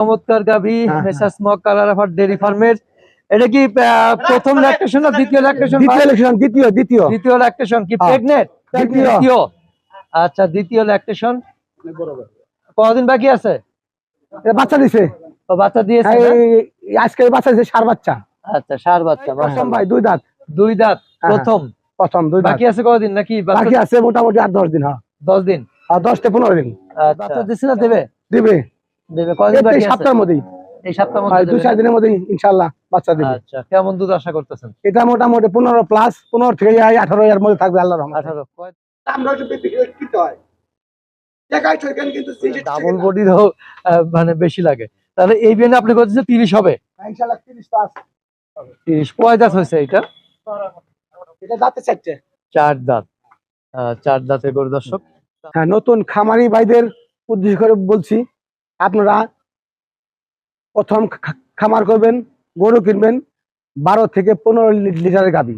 চমৎকার গাভি হ্যাঁ, মেসাস মক কালারাফার ডেরি ফার্মের। এটা কি প্রথম ল্যাকটেশন না দ্বিতীয় ল্যাকটেশন দ্বিতীয় ইলেকশন দ্বিতীয় দ্বিতীয়। দ্বিতীয় ল্যাকটেশন কি হ্যাঁ, প্রেগনেন্ট দ্বিতীয়। আচ্ছা দ্বিতীয় ল্যাকটেশন কতদিন বাকি আছে? এটা বাচ্চা দিছে। ও বাচ্চা দিয়েছে আজকে বাচ্চা দিছে সার বাচ্চা। আচ্ছা সার বাচ্চা প্রথম ভাই দুই দাঁত। দুই দাঁত হ্যাঁ, প্রথম। প্রথম দুই বাকি আছে কতদিন নাকি বাকি আছে মোটামুটি আট দশ দিন হ্যাঁ। দশ দিন? আর দশ থেকে পনেরো দিন। আচ্ছা। বাচ্চা দিছে না দেবে? দিবে। দেবে এই বাকি আছে? সপ্তাহের মধ্যেই। এই সপ্তাহ আর দুই চার দিনের মধ্যেই ইনশাল্লাহ বাচ্চা দিবে। আচ্ছা কেমন দুধ আশা করতেছেন? এটা মোটামুটি পনেরো প্লাস পনেরো থেকে এর মধ্যে থাকবে আমরা বিক্রি হয়। ডাবল বডিরও মানে বেশি লাগে। তাহলে এই বিয়ানে আপনি করতেছে তিরিশ হবে? ইনশাল্লাহ তিরিশ পাঁচ তিরিশ কয় দাঁত হয়েছে এটা? এটা দাঁতে চারটে। চার দাঁত। আহ, চার দাঁতের গরু দর্শক। হ্যাঁ নতুন খামারি ভাইদের উদ্দেশ্য করে বলছি আপনারা প্রথম খামার করবেন গরু কিনবেন বারো থেকে পনেরো লিটারের গাবি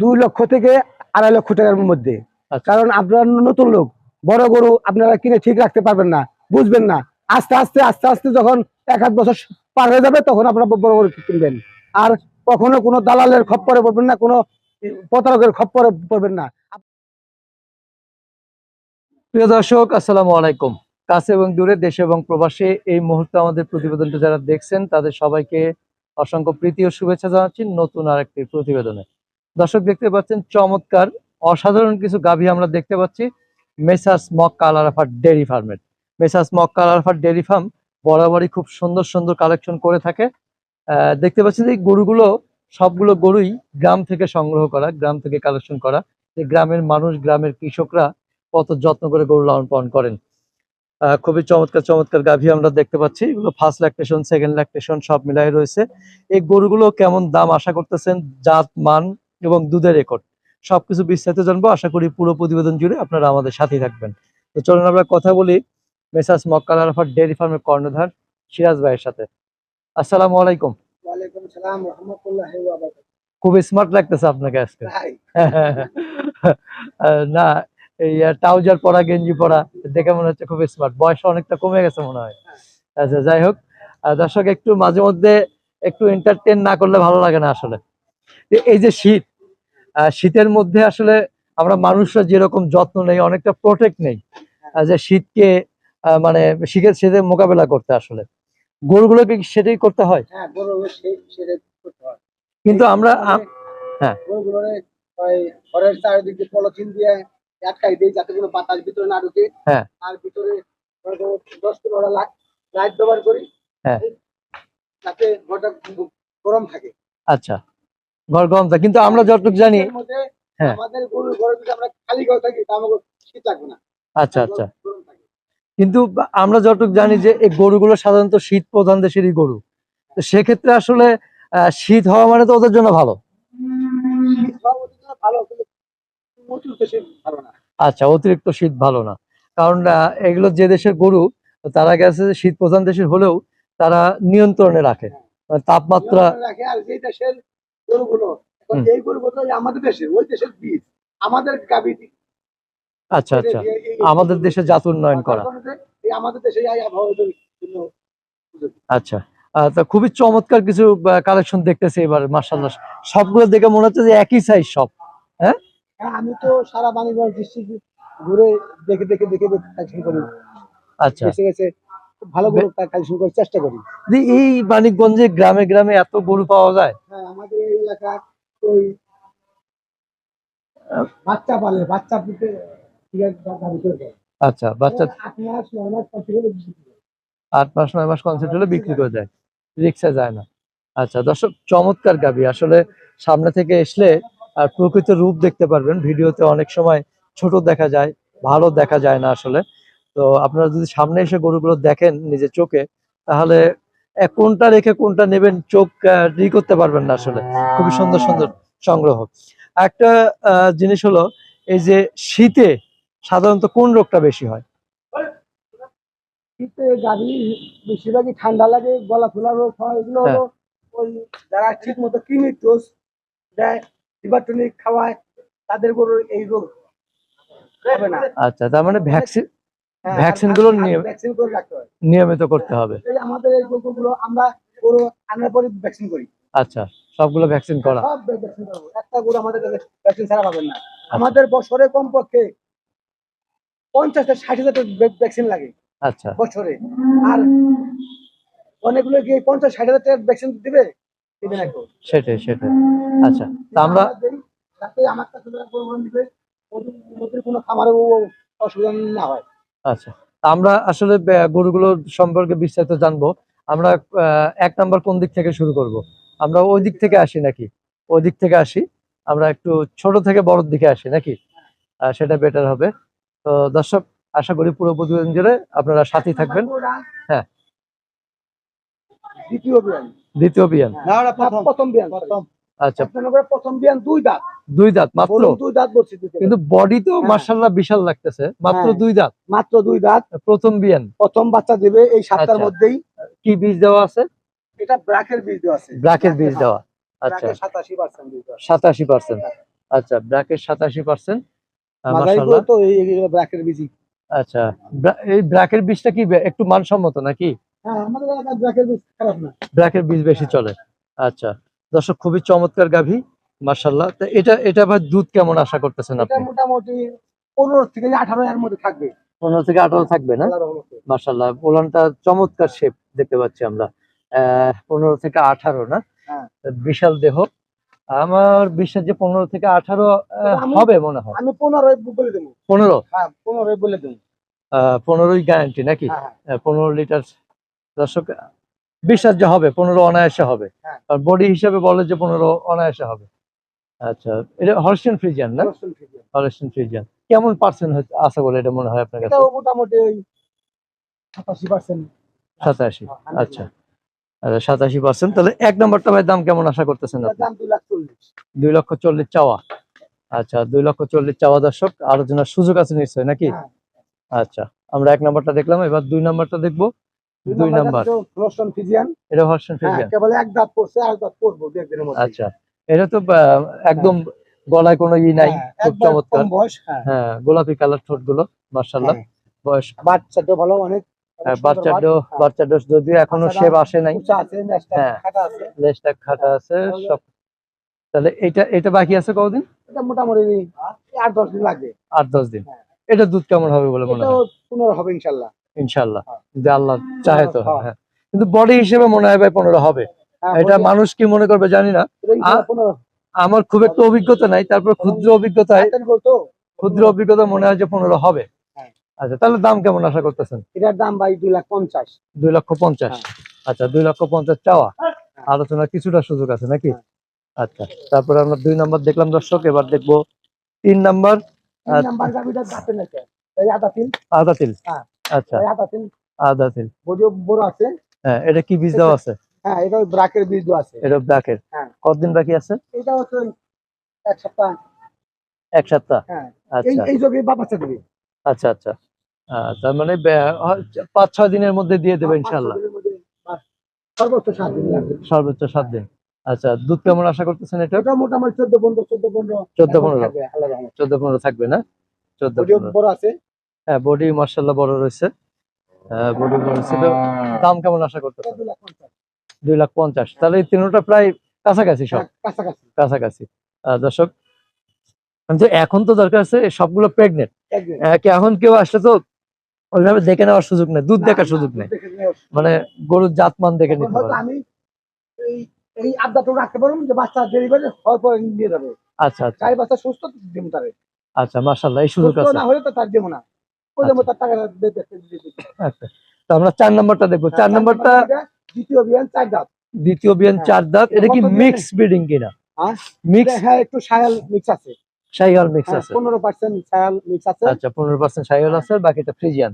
দুই লক্ষ থেকে আড়াই লক্ষ টাকার মধ্যে। আচ্ছা। কারণ আপনারা নতুন লোক বড় গরু আপনারা কিনে ঠিক রাখতে পারবেন না বুঝবেন না। আস্তে আস্তে আস্তে আস্তে যখন এক আধ বছর পার হয়ে যাবে তখন আপনারা বড় গরু কিনবেন। আর কখনো কোনো দালালের খপ্পরে পড়বেন না কোনো প্রতারকের খপ্পরে পড়বেন না। প্রিয় দর্শক, আসসালামু আলাইকুম। কাছে এবং দূরে দেশে এবং প্রবাসে এই মুহূর্তে আমাদের প্রতিবেদনটা যারা দেখছেন, তাদের সবাইকে অসংখ্য প্রীতি ও শুভেচ্ছা জানাচ্ছি নতুন আরেকটি প্রতিবেদনে। দর্শক, দেখতে পাচ্ছেন চমৎকার, অসাধারণ কিছু গাভী আমরা দেখতে পাচ্ছি। মেসাস মক কালারফার ডেরি ফার্মের মেসাস মক কালারফার ডেরি ফার্ম বরাবরই খুব সুন্দর সুন্দর কালেকশন করে থাকে। দেখতে পাচ্ছেন যে এই গরুগুলো সবগুলো গরুই গ্রাম থেকে সংগ্রহ করা, গ্রাম থেকে কালেকশন করা। এই গ্রামের মানুষ, গ্রামের কৃষকরা কত যত্ন করে গরু লালন পালন করেন। খুবই চমৎকার চমৎকার গাভী আমরা দেখতে পাচ্ছি। এগুলো ফার্স্ট ল্যাকটেশন সেকেন্ড ল্যাকটেশন সব মিলাই রয়েছে। এই গরুগুলো কেমন দাম আশা করতেছেন? জাত মান এবং দুধের রেকর্ড। সবকিছু বিস্তারিত জানব। আশা করি পুরো প্রতিবেদন জুড়ে আপনারা আমাদের সাথেই থাকবেন। তো চলুন আমরা কথা বলি মেসাস মক্কাল আরাফার ডেয়ারি ফার্মের কর্ণধার সিরাজ ভাইয়ের সাথে। আসসালামু আলাইকুম। খুব স্মার্ট লাগতেছে আপনাকে আজকে। না এই ট্রাউজার পরা গেঞ্জি পরা দেখে মনে হচ্ছে খুব স্মার্ট বয়স অনেকটা কমে গেছে মনে হয়। আচ্ছা যাই হোক। দর্শক একটু মাঝে মধ্যে একটু এন্টারটেন না করলে ভালো লাগে না আসলে। এই যে শীত শীতের মধ্যে আসলে আমরা মানুষরা যেরকম যত্ন নেই অনেকটা প্রোটেক্ট নেই। যে শীতকে মানে শীতের শীতের মোকাবেলা করতে আসলে। গরুগুলোকে সেটাই করতে হয়? করতে হয়। কিন্তু আমরা হ্যাঁ। চারিদিকে পলিথিন দিয়ে আটকাই দিই যাতে কোনো বাতাস ভিতরে না ঢুকে হ্যাঁ। আর ভিতরে দশ পনেরো লাখ লাইট ব্যবহার করি হ্যাঁ। যাতে ঘরটা গরম থাকে। আচ্ছা ঘর গরম থাকে। কিন্তু আমরা যতটুকু জানি হ্যাঁ। আমাদের গরুর ঘরে যদি আমরা খালি ঘর থাকি তা শীত লাগবে না। আচ্ছা আচ্ছা। কিন্তু আমরা যতটুকু জানি যে এই গরুগুলো সাধারণত শীত প্রধান দেশেরই গরু। তো সেক্ষেত্রে আসলে আহ, শীত হওয়া মানে তো ওদের জন্য ভালো। ভালো কিন্তু অতিরিক্ত শীত ভালো না আচ্ছা অতিরিক্ত শীত ভালো না। কারণ এগুলো যে দেশের গরু তারা গেছে শীত প্রধান দেশের হলেও তারা নিয়ন্ত্রণে রাখে। মানে তাপমাত্রা রাখে আর যে দেশের গরুগুলো এই গরুগুলো আমাদের দেশের ওই দেশের বীজ আমাদের গাবি আচ্ছা আচ্ছা। আমাদের দেশে জাত উন্নয়ন করা। আমাদের দেশে আচ্ছা। তা খুবই চমৎকার কিছু কালেকশন দেখতেছি এবার মার্শাল্লাহ সবগুলো দেখে মনে হচ্ছে যে একই সাইজ সব। হ্যাঁ, আমি তো সারা বাণীগঞ্জ ডিস্ট্রিক্ট ঘুরে দেখে দেখে দেখে কালেকশন করি। আচ্ছা। বেছে খুব ভালো গরু কালেকশন করার চেষ্টা করি। এই মানিকগঞ্জে গ্রামে গ্রামে এত গরু পাওয়া যায়? হ্যাঁ আমাদের এই এলাকা ওই বাচ্চা পালে বাচ্চা পুঁতে ঠিক আছে। আচ্ছা বাচ্চা আট মাস নয় মাস কনসেপ্ট হলে বিক্রি করে দেয়। রিক্সা যায় না। আচ্ছা দর্শক চমৎকার গাবি। আসলে সামনে থেকে আসলে আর প্রকৃত রূপ দেখতে পারবেন। ভিডিওতে অনেক সময় ছোট দেখা যায় ভালো দেখা যায় না আসলে। তো আপনারা যদি সামনে এসে গরুগুলো দেখেন নিজের চোখে তাহলে কোনটা রেখে কোনটা নেবেন চোখ ই করতে পারবেন না আসলে। খুবই সুন্দর সুন্দর সংগ্রহ। একটা জিনিস হলো এই যে শীতে সাধারণত কোন রোগটা বেশি হয়? শীতে গাড়ি বেশিরভাগই ঠান্ডা লাগে গলা খোলা রোগ হয় এগুলো হলো ওই যারা ঠিক মতো কিডনির ডোজ দেয় লিভার টনিক খাওয়ায় তাদের গরুর এই রোগ হবে না। আচ্ছা তার মানে ভ্যাকসিন হ্যাঁ, ভ্যাকসিনগুলো ভ্যাকসিন করে রাখতে হয় নিয়মিত করতে হবে। আমাদের এই গরুগুলো আমরা গরু আনার পরে ভ্যাকসিন করি। আচ্ছা সবগুলো ভ্যাকসিন করা। সব ভ্যাকসিন করব একটা গরু আমাদের কাছে ভ্যাকসিন ছাড়া পাবেন না। আমাদের বছরে কমপক্ষে পঞ্চাশ থেকে ষাট হাজার ভ্যাকসিন লাগে আচ্ছা। বছরে। আর অনেকগুলো কি পঞ্চাশ ষাট হাজার ভ্যাকসিন দিবে? সেটাই সেটাই আচ্ছা তা আমরা আমার কাছে কোনো খামারে অসুবিধা না হয়। আচ্ছা তা আমরা আসলে গরুগুলো সম্পর্কে বিস্তারিত জানব। আমরা এক নাম্বার কোন দিক থেকে শুরু করব? আমরা ওই দিক থেকে আসি নাকি? ওই দিক থেকে আসি। আমরা একটু ছোট থেকে বড়র দিকে আসি নাকি? সেটা বেটার হবে। তো দর্শক আশা করি পুরো প্রতিবেদন জুড়ে আপনারা সাথী থাকবেন। হ্যাঁ। দ্বিতীয় বিয়ান দ্বিতীয় বিয়ান। প্রথম। প্রথম বিয়ান প্রথম। আচ্ছা। আপনার করে প্রথম বিয়ান দুই দাঁত। দুই দাঁত মাত্র? দুই দাঁত বলছি। কিন্তু বডি তো হ্যাঁ। মার্শাল্লাহ বিশাল লাগতেছে মাত্র হ্যাঁ। দুই দাঁত? মাত্র দুই দাঁত। প্রথম বিয়ান। প্রথম বাচ্চা দেবে এই সাতটার আচ্ছা। মধ্যেই। কি বীজ দেওয়া আছে? এটা ব্রাকের বীজ দেওয়া আছে। ব্ল্যাকের বীজ দেওয়া। আচ্ছা। সাতাশি পার্সেন্ট বীজ দেওয়া আছে। সাতাশি পার্সেন্ট আচ্ছা ব্ল্যাকের সাতাশি পার্সেন্ট মাঝারি গরু তো এই ব্রাকের বীজই। আচ্ছা। এই ব্ল্যাকের বীজটা কি একটু মানসম্মত নাকি? ব্রাকের বীজ বেশি চলে। আচ্ছা দর্শক খুবই চমৎকার গাভী মার্শাল্লাহ এটা এটা আবার দুধ কেমন আশা করতেছেন আপনি? মোটামুটি পনেরো থেকে আঠারো এর মধ্যে থাকবে। পনেরো থেকে আঠারো থাকবে না। মার্শাল্লাহ পোলানটা চমৎকার শেপ দেখতে পাচ্ছি আমরা। পনেরো থেকে আঠারো না? হ্যাঁ। বিশাল দেহ। আমার বিশ্বাস যে পনেরো থেকে আঠারো হবে মনে হয়। আমি বলে দেবো। পনেরো? হ্যাঁ পনেরোই বলে দেবো। পনেরোই গ্যারান্টি নাকি? হ্যাঁ পনেরো লিটার দর্শক বিশ্বাস যে হবে পনেরো অনায়াসে হবে। হ্যাঁ। আর বডি হিসেবে বলে যে পনেরো অনায়াসে হবে। আচ্ছা এটা হর্ষিয়ান ফ্রিজিয়ান না? দর্শন ফ্রিজিয়ান কেমন পার্সেন্ট আছে বলে এটা মনে হয় আপনার কাছে? মোটামুটি ওই সাতাশি পার্সেন্ট সাতাশি আচ্ছা। আচ্ছা সাতাশি পার্সেন্ট তাহলে এক নম্বরটা ভাই দাম কেমন আশা করতেছেন দুই লক্ষ চল্লিশ চাওয়া। আচ্ছা দুই লক্ষ চল্লিশ চাওয়া দর্শক আলোচনার সুযোগ আছে নিশ্চয় নাকি? হ্যাঁ। আচ্ছা আমরা এক নম্বরটা দেখলাম এবার দুই নম্বরটা দেখব। দুই নাম্বার ফিজিয়ান এটা হর্ষণ হ্যাঁ কেবল এক দাঁত পড়ছে আর দাঁত পড়ব দু একদিনের মধ্যে আচ্ছা। এটা তো একদম গলায় কোনো ই নাই হ্যাঁ, খুব চমৎকার। হ্যাঁ। হ্যাঁ গোলাপি কালার ঠোঁটগুলো মার্শাল্লাহ হ্যাঁ। বয়স বাচ্চাটা ভালো অনেক হ্যাঁ, যদিও এখনও শেপ আসে নাই। হ্যাঁ। খাটা আছে। লেজটা খাটা আছে সব তাহলে এটা এটা বাকি আছে কতদিন? এটা মোটামুটি আট দশ দিন লাগবে। আট দশ দিন। হ্যাঁ। এটা দুধ কেমন হবে বলে মনে হয়? পনেরো হবে ইনশাল্লাহ ইনশাল্লাহ হ্যাঁ। যদি আল্লাহ চাহে তো হ্যাঁ। হ্যাঁ। কিন্তু বডি হিসেবে মনে হয় ভাই পনেরো হবে। হ্যাঁ, এটা মানুষ কি মনে করবে জানি না। আমার খুব একটা অভিজ্ঞতা নাই তারপর ক্ষুদ্র অভিজ্ঞতায় ক্ষুদ্র অভিজ্ঞতা মনে হয় যে পনেরো হবে। আচ্ছা তাহলে দাম কেমন আশা করতেছেন? এটার দাম ভাই দুই লাখ পঞ্চাশ। দুই লক্ষ পঞ্চাশ। আচ্ছা দুই লক্ষ পঞ্চাশ চাওয়া। আলোচনার কিছুটা সুযোগ আছে নাকি। আচ্ছা তারপরে আমরা দুই নাম্বার দেখলাম দর্শক এবার দেখব তিন নাম্বার। আদা তিন আদা তিল। আচ্ছা। আদা তিল। বড় বড় আছে। হ্যাঁ এটা কি বীজ আছে? হ্যাঁ এটা ব্রাকের বীজ আছে। এটা হ্যাঁ। কতদিন বাকি আছে? এটা হচ্ছে এক সপ্তাহ। এক সপ্তাহ? হ্যাঁ। আচ্ছা। এই যোগে বাচ্চা দেবে আচ্ছা আচ্ছা। তার মানে পাঁচ ছয় দিনের মধ্যে দিয়ে দেবে ইনশাল্লাহ সর্বোচ্চ সাত দিন লাগবে। সর্বোচ্চ সাত দিন। আচ্ছা দুধ কেমন আশা করতেছেন এটা? এটা মোটামুটি চোদ্দ পনেরো চোদ্দ পনেরো 14 15 থাকবে, চোদ্দ পনেরো থাকবে না? চোদ্দ বড় আছে। হ্যাঁ বডি মার্শাল্লাহ বড় রয়েছে। বডি বড় দাম কেমন আশা করতে দুই লাখ পঞ্চাশ। তাহলে এই তিনটা প্রায় কাছাকাছি সব? হ্যাঁ, কাছাকাছি। দর্শক কিন্তু এখন তো দরকার আছে সবগুলো প্রেগনেন্ট একদিন। এখন কেউ আসলে তো ওইভাবে দেখে নেওয়ার সুযোগ নেই দুধ দেখার সুযোগ নেই। মানে গরুর জাতমান দেখে নিতে পারে। এই আবদাটা রাখতে পারব যে বাচ্চা ডেলিভারি হওয়ার পরে নিয়ে যাবে। আচ্ছা আচ্ছা। বাচ্চা সুস্থ দিব তারে। আচ্ছা মার্শাল্লাহ এই সুযোগ আছে। না হলে তো তার দেবো না ওই আচ্ছা। আচ্ছা। তো আমরা চার নম্বরটা দেখব। চার নম্বরটা এটা দ্বিতীয় বিয়ান চার দাঁত। দ্বিতীয় বিয়ান হ্যাঁ। চার দাঁত। এটা কি মিক্স ব্রিডিং কিনা? মিক্স হ্যাঁ একটু সায়াল মিক্স আছে। সাইহল মিক্স আছে। পনেরো পার্সেন্ট সায়াল মিক্স আছে। আচ্ছা পনেরো পার্সেন্ট সাইহল আছে বাকিটা ফ্রিজিয়ান।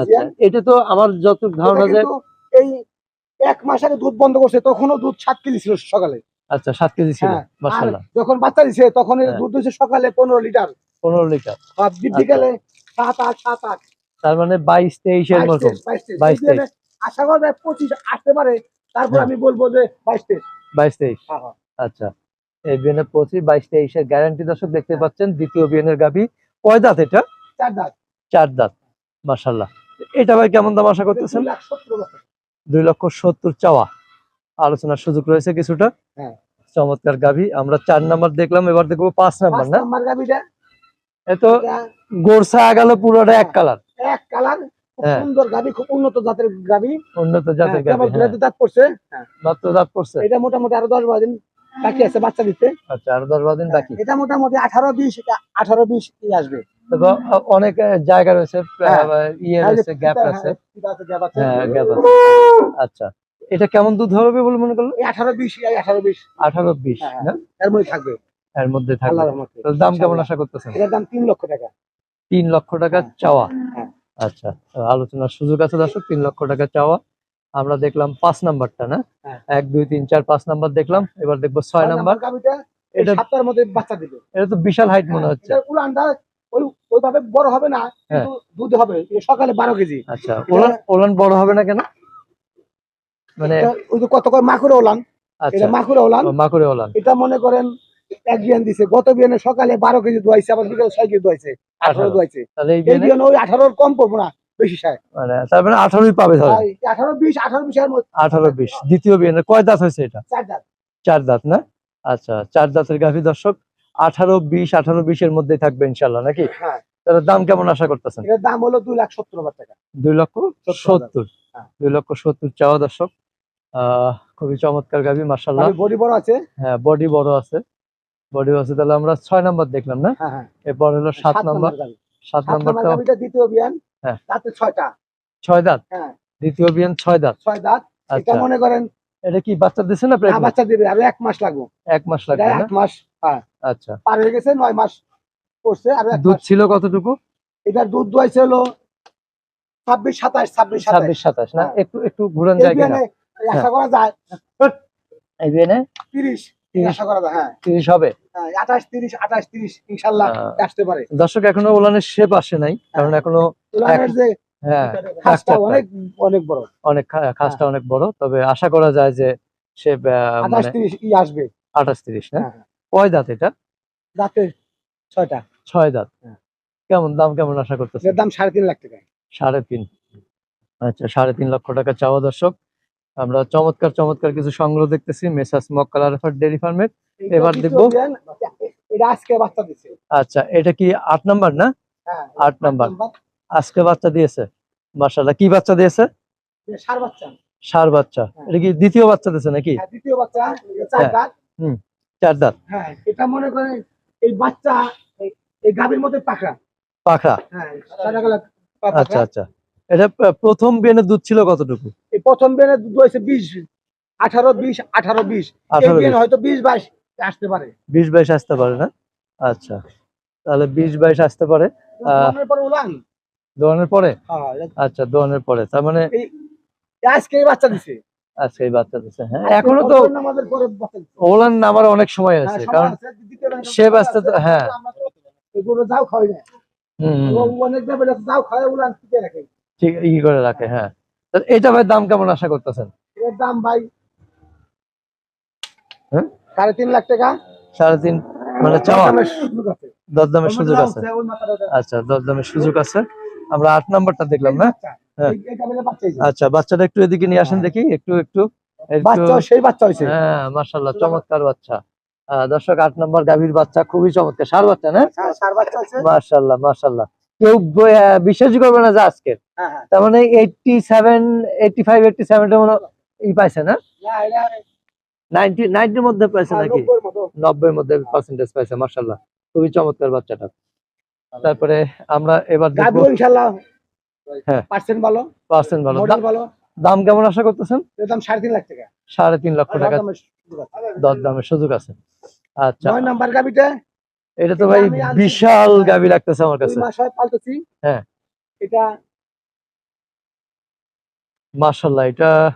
আচ্ছা এটা তো আমার যত ধারণা যে এই এক মাস আগে দুধ বন্ধ করছে তখনও দুধ সাত কেজি ছিল সকালে। আচ্ছা সাত কেজি ছিল হ্যাঁ, যখন বাচ্চা দিছে তখন হ্যাঁ। দুধ দিচ্ছে সকালে পনেরো লিটার। পনেরো লিটার। আর বিকেলে সাত আট সাত আট। তার মানে বাইশ তেইশের মতো বাইশ তেইশ। আশা করা যায় পঁচিশ আসতে পারে তারপর হ্যাঁ। আমি বলব যে বাইশ তেইশ। বাইশ তেইশ। হ্যাঁ, হ্যাঁ। আচ্ছা। এই বিএনের পঁচিশ বাইশ তেইশের গ্যারান্টি দর্শক দেখতে পাচ্ছেন দ্বিতীয় বিএনের গাভি। কয় দাঁত এটা? চার দাঁত। চার দাঁত। মাশাল্লাহ এটা ভাই কেমন দাম আশা করতেছেন? দুই লক্ষ সত্তর চাওয়া। আলোচনার সুযোগ রয়েছে কিছুটা। চমৎকার গাভী। আমরা চার নাম্বার দেখলাম এবার দেখব পাঁচ নাম্বার না? গাবিটা এত গোরসা আগালো পুরোটা এক কালার। এক কালার হ্যাঁ। সুন্দর গাবি খুব উন্নত জাতের গাবি। উন্নত জাতের হ্যাঁ, হ্যাঁ। দাঁত পড়ছে। মাত্র দাঁত পড়ছে। এটা মোটামুটি আরও দশ বারো দিন বাকি আছে বাচ্চা দিতে। আচ্ছা আর বারো দিন বাকি। এটা মোটামুটি আসবে। অনেক জায়গা রয়েছে। ইয়ে রয়েছে গ্যাপ আছে। গ্যাপ আছে। আচ্ছা এটা কেমন দুধ হবে বলে মনে করল আঠারো বিশ আঠারো বিশ। আঠারো বিশ হ্যাঁ, এর মধ্যে থাকবে। এর মধ্যে থাকবে। তো দাম কেমন আশা করতেছেন? এটার দাম তিন লক্ষ টাকা। তিন লক্ষ টাকা হ্যাঁ। চাওয়া। হ্যাঁ। আচ্ছা আলোচনার সুযোগ আছে দর্শক তিন লক্ষ টাকা চাওয়া। আমরা দেখলাম পাঁচ নাম্বারটা না? হ্যাঁ। এক দুই তিন চার পাঁচ নাম্বার দেখলাম। এবার দেখব ছয় নাম্বার। এটা- সাতটার মধ্যে বাচ্চা দিবে। এটা তো বিশাল হাইট মনে হচ্ছে। এটার উলানটা ওই ওইভাবে বড় হবে না হ্যাঁ। কিন্তু দুধ হবে। সকালে বারো কেজি। আচ্ছা ওলান ওলান বড় হবে না কেন? মানে ওই যে কত করে মাকুরে ওলান আচ্ছা। এটা মাকুরে ওলান মাকুরে ওলান এটা মনে করেন এক বিয়ান দিছে। গত বিয়ানে সকালে বারো কেজি দোয়াইছে আবার বিকেলে ছয় কেজি দোয়াইছে আঠারো। দোয়াইছে। এই বিয়ানে ওই আঠারোর কম পড়ব না বেশি মানে মানে আঠারোই পাবে ধরে আঠারো বিশ আঠারো আঠারো বিশ দ্বিতীয় বিয়ানে কয় দাঁত হয়েছে এটা? চার দাঁত। চার দাঁত না? আচ্ছা চার দাঁতের গাভী দর্শক আঠারো বিশ আঠারো বিশের মধ্যে থাকবে ইনশাল্লাহ নাকি? হ্যাঁ। তাহলে দাম কেমন আশা করতেছেন? দাম হলো দুই লাখ সত্তর হাজার টাকা। দুই লক্ষ সত্তর। হ্যাঁ। দুই লক্ষ সত্তর চাওয়া দর্শক। আহ খুবই চমৎকার গাভী মার্শাল্লাহ বডি বড় আছে? হ্যাঁ বডি বড় আছে। বডি আছে তাহলে আমরা ছয় নাম্বার দেখলাম না? হ্যাঁ হ্যাঁ। এরপর হলো সাত নাম্বার। সাত নাম্বার নাম্বারটা দ্বিতীয় বিয়ান হ্যাঁ। তাতে ছয়টা। ছয় দাঁত? হ্যাঁ। দ্বিতীয় বিয়ান ছয় দাঁত। ছয় দাঁত। এটা আচ্ছা। মনে করেন এটা কি বাচ্চা দিচ্ছে না বাচ্চা দিবে আরও এক মাস লাগবে। এক মাস লাগবে এক মাস হ্যাঁ। আচ্ছা। পার হয়ে গেছে নয় মাস করছে আর দুধ ছিল কতটুকু? এটার দুধ দোয়াইছে হলো ছাব্বিশ সাতাশ ছাব্বিশ ছাব্বিশ সাতাশ না। একটু একটু ঘুরান যায় কিনা আশা করা যায়। এই বিয়ানে? তিরিশ। হ্যাঁ। হবে? হ্যাঁ, আসতে পারে। দর্শক এখনও ওলানের শেপ আসে নাই কারণ এখনও যে হ্যাঁ খাসটা অনেক অনেক বড়। অনেক খাসটা অনেক বড় তবে আশা করা যায় যে সে মানে ই আসবে। আঠাশ তিরিশ না? হ্যাঁ, হ্যাঁ। কয় দাঁত এটা? রাতে ছয়টা। ছয় দাঁত। হ্যাঁ। কেমন দাম কেমন আশা করতেছে এর দাম সাড়ে তিন লাখ টাকা সাড়ে তিন। আচ্ছা সাড়ে তিন লক্ষ টাকা চাওয়া দর্শক। আমরা চমৎকার চমৎকার কিছু সংগ্রহ দেখতেছি মেসাস মক্কাল আরফার ডেরি ফার্মের এবার দেখব। এটা আজকে বাচ্চা দিচ্ছে আচ্ছা এটা কি আট নাম্বার না? হ্যাঁ আট নাম্বার। আজকে বাচ্চা দিয়েছে। মার্শাল্লাহ কি বাচ্চা দিয়েছে? ষাঁড় বাচ্চা। সার বাচ্চা। হ্যাঁ। এটা কি দ্বিতীয় বাচ্চা দিয়েছে নাকি? হ্যাঁ, দ্বিতীয় বাচ্চা এটা চার। দাঁত। হ্যাঁ এটা মনে করেন এই বাচ্চা এই- গাভীর মধ্যে পাখা। পাখরা হ্যাঁ সাদা কালার পা- আচ্ছা আচ্ছা। এটা প্রথম বিয়ানের দুধ ছিল কতটুকু? এই প্রথম বেনে দুধ হয়েছে বিশ আঠারো বিশ আঠারো বিশ। হয়তো বিশ বাইশ আসতে পারে। বিশ বাইশ আসতে পারে না? আচ্ছা। তাহলে বিশ বাইশ আসতে পারে। উলান। দোয়ানের পরে? হ্যাঁ আচ্ছা দোয়ানের পরে। তার মানে আজকে বাচ্চা দিছে। আজকে বাচ্চা দিচ্ছে হ্যাঁ। এখনও তো। ওলান নামার অনেক সময় হ্যাঁ, আছে কারণ দ্বিতীয় বেলায় সে বাচ্চা তো- হ্যাঁ। যাও খাওয়াই না। অনেক যাও খাওয়াই উলান ঠিক ই করে রাখে হ্যাঁ। এটা ভাই দাম কেমন আশা করতেছেন? এর দাম ভাই হ্যাঁ? সাড়ে তিন লাখ টাকা। সাড়ে তিন মানে চাওয়া? দামের সুযোগ আছে। দরদামের সুযোগ আছে। আচ্ছা দরদামের সুযোগ আছে। আমরা আট নাম্বারটা দেখলাম না? হ্যাঁ। বাচ্চা হয়েছে। আচ্ছা বাচ্চাটা একটু এদিকে নিয়ে আসেন দেখি একটু একটু সেই বাচ্চা হয়েছে হ্যাঁ মার্শাল্লাহ চমৎকার বাচ্চা। দর্শক আট নম্বর গাভীর বাচ্চা খুবই চমৎকার। সার বাচ্চা না? হ্যাঁ সার বাচ্চা হয়েছে মার্শাল্লাহ মার্শাল্লাহ কেউ বিশ্বাসই করবে না যে আজকে হ্যাঁ হ্যাঁ। তার মানে eighty seven eighty five eighty সেভেনটা মনে হয় ই পাইছে না? নাইনটি নাইনটির মধ্যে পাইছে হ্যাঁ, নাকি? নব্বইয়ের মধ্যে পার্সেন্টেজ পাইছে মার্শাল্লাহ খুবই চমৎকার বাচ্চাটা। তারপরে আমরা এবার দেখব হ্যাঁ। পার্সেন্ট ভালো। পার্সেন্ট ভালো। দাম- ভালো। দাম কেমন আশা করতেছেন? দাম সাড়ে তিন লাখ টাকা। সাড়ে তিন লক্ষ টাকা। দর দামের সুযোগ আছে। আচ্ছা। নয় নাম্বার এটা তো ভাই বিশাল গাবি লাগতেছে আমার কাছে। হ্যাঁ। এটা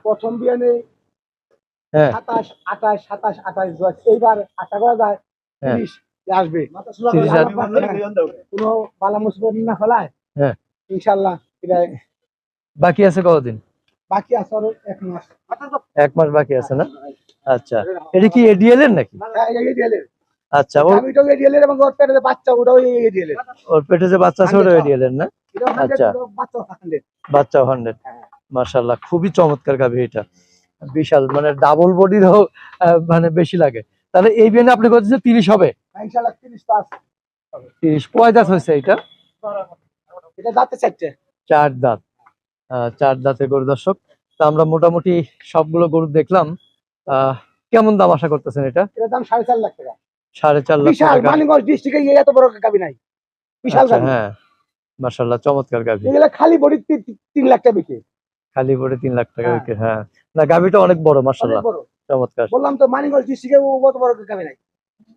প্রথম বিয়ানে হ্যাঁ। এইবার আশা করা যায় হ্যাঁ। আসবে। কোনো বালা মুসিবত না ফেলায়। হ্যাঁ। ইনশাল্লাহ এটা বাকি আছে কতদিন? বাকি আছে আরও এক মাস। এক মাস বাকি আছে না? আচ্ছা। এটা কি এডিএল এর নাকি? হ্যাঁ, এই এর। আচ্ছা ওর গাভীটাও ADL এর এবং ওর পেটে যে বাচ্চা ওটাও এর। ওর পেটে যে বাচ্চা আছে ওটা আনবে, এডিএল এর না? আচ্ছা। বাচ্চা 100 বাচ্চা হান্ড্রেড হ্যাঁ। মাশাল্লাহ খুবই চমৎকার গাভী এটা। বিশাল মানে ডাবল বডিরও মানে বেশি লাগে। তাহলে এই বিয়ানে আপনি বলছেন তিরিশ হবে? ইনশাআল্লাহ 30 পাস তিরিশ কয় দাঁত হয়েছে এটা? এটা যাতে চারটে। চার দাঁত। চার দাঁতে গরু দর্শক। তা আমরা মোটামুটি সবগুলো গরু দেখলাম। আহ, কেমন দাম আশা করতেছেন এটা? এটার দাম সাড়ে চার লাখ টাকা। সাড়ে চার লাখ বিশাল টাকা। মানিকগঞ্জ ডিস্ট্রিক্টে এত বড় গাবি নাই। বিশাল আচ্ছা, গাবি। হ্যাঁ চমৎকার এগুলো খালি বডি লাখ টাকা খালি লাখ টাকা হ্যাঁ। বিক্রি হ্যাঁ। না অনেক বড় বড়। চমৎকার। বললাম তো মানিকগঞ্জ ডিস্ট্রিক্টে অত বড় গাবি নাই।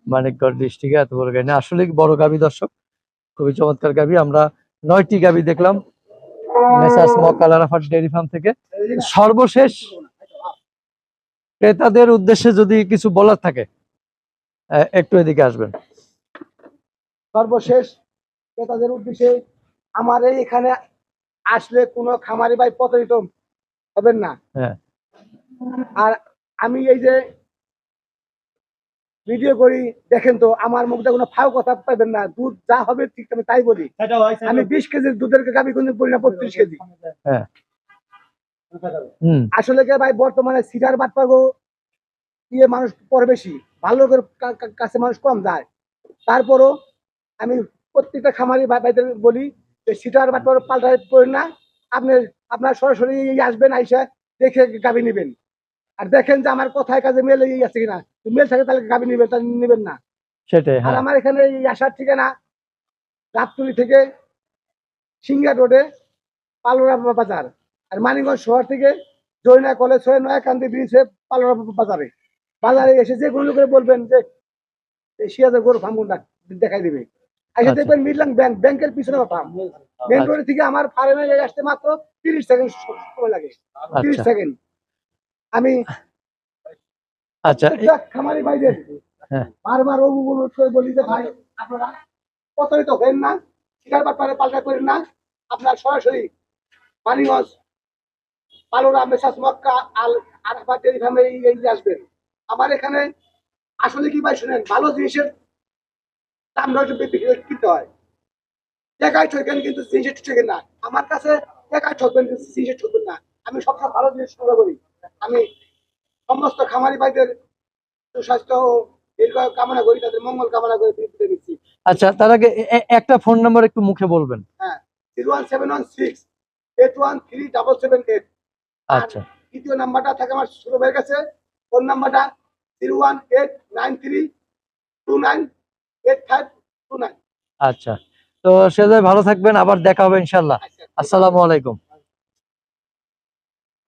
মানিকগড় ডিস্ট্রিক্টে এত বড় না আসলে বড় গাভী দর্শক। খুবই চমৎকার গাভী আমরা নয়টি গাভী দেখলাম। ডেয়ারি ফার্ম থেকে। সর্বশেষ ক্রেতাদের উদ্দেশ্যে যদি কিছু বলার থাকে একটু এদিকে আসবেন। সর্বশেষ ক্রেতাদের উদ্দেশ্যে আমার এই এখানে আসলে কোনো খামারি ভাই প্রতারিত হবেন না। হ্যাঁ। আর আমি এই যে ভিডিও করি দেখেন তো আমার মুখটা কোনো ফাও কথা পাবেন না দুধ যা হবে ঠিক আমি তাই বলি। আমি বিশ কেজির দুধের গাবি কিন্তু বলি না পঁয়ত্রিশ কেজি। আসলে কি ভাই বর্তমানে সিটার বাদ পাবো দিয়ে মানুষ পরে বেশি ভালো লোকের কাছে মানুষ কম যায়। তারপরও আমি প্রত্যেকটা খামারি ভাইদের বলি যে সিটার বাদ পাবো পাল্টায় করেন না। আপনি আপনার সরাসরি আসবেন আইসা দেখে গাবি নেবেন। আর দেখেন যে আমার কথায় কাজে মেল আছে কিনা। মেল থাকে তাহলে গাবি নেবেন তাহলে নেবেন না। সেটাই আর হ্যাঁ আমার এখানে এই আসার ঠিকানা গাবতলি থেকে সিঙ্গা রোডে পালোরা বাজার। আর মানিকগঞ্জ শহর থেকে জৈনা কলেজ হয়ে নয়াকান্দি ব্রিজ হয়ে পালোরা বাজারে। বাজারে এসে যে কোনো করে বলবেন যে সিরাজের গরু ফার্ম দেখাই দিবে। এসে আচ্ছা। দেখবেন মিডল্যান্ড ব্যাংক ব্যাংকের পিছনে ফার্ম। মেন রোড থেকে আমার ফার্মে আসতে মাত্র তিরিশ সেকেন্ড সময় লাগে। তিরিশ আচ্ছা সেকেন্ড। আমি আচ্ছা খামারি ভাইদের হ্যাঁ। বারবার অনুরোধ করে বলি যে ভাই আপনারা প্রতারিত হবেন না শিকার ব্যাপারে পাল্টা করেন না। আপনার সরাসরি মানিগঞ্জ পালোরা মেসাস মক্কা আল আরাফা টেলিফার্মে এই আসবেন। আমার এখানে আসলে কি ভাই শুনেন ভালো জিনিসের দাম নয় কিনতে হয়। টাকায় ঠকেন কিন্তু জিনিসের ঠকেন না। আমার কাছে টাকায় ঠকবেন কিন্তু জিনিসের ঠকবেন না। আমি সবসময় ভালো জিনিস সংগ্রহ করি। আমি সমস্ত খামারি ভাইদের সুস্বাস্থ্য ও দীর্ঘ কামনা করি তাদের মঙ্গল কামনা করে বিদায় নিচ্ছি আচ্ছা তার আগে একটা ফোন নাম্বার একটু মুখে বলবেন। হ্যাঁ zero one seven one six eight one three double seven eight. আচ্ছা। দ্বিতীয় নাম্বারটা থাকে আমার ছোট ভাইয়ের কাছে। ফোন নাম্বারটা zero one eight nine three two nine eight five two nine. আচ্ছা। তো সে ভালো থাকবেন আবার দেখা হবে ইনশাল্লাহ। আসসালামু আলাইকুম।